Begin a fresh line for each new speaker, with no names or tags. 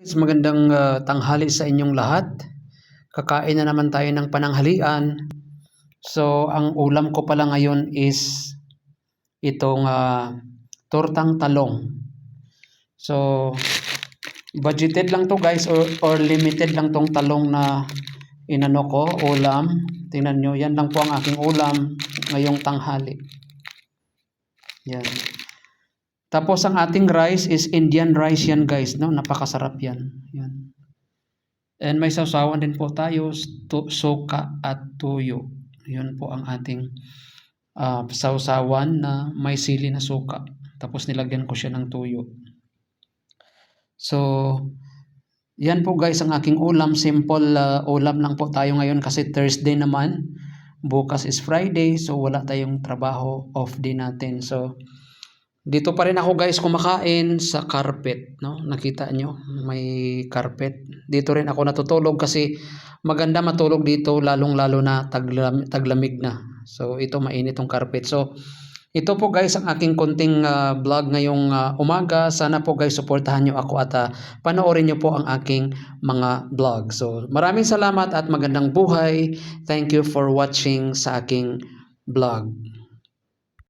Guys, magandang ah, tanghali sa inyong lahat. Kakain na naman tayo ng pananghalian. So, ang ulam ko pala ngayon is itong ah, tortang talong. So, budgeted lang to guys or, or limited lang tong talong na inano ko, ulam. Tingnan nyo, yan lang po ang aking ulam ngayong tanghali. Yan. Tapos ang ating rice is Indian rice yan guys, no? Napakasarap yan. Yan. And may sausawan din po tayo, suka at tuyo. Yun po ang ating ah, sausawan na may sili na suka. Tapos nilagyan ko siya ng tuyo. So, yan po guys ang aking ulam. Simple ah, ulam lang po tayo ngayon kasi Thursday naman. Bukas is Friday, so wala tayong trabaho, off day natin. So, dito pa rin ako guys kumakain sa carpet, no? Nakita nyo, may carpet. Dito rin ako natutulog kasi maganda matulog dito lalong-lalo na taglam, taglamig na. So ito mainit tong carpet. So ito po guys ang aking konting ah, vlog ngayong ah, umaga. Sana po guys suportahan nyo ako at ah, panoorin nyo po ang aking mga vlog. So maraming salamat at magandang buhay. Thank you for watching sa aking vlog.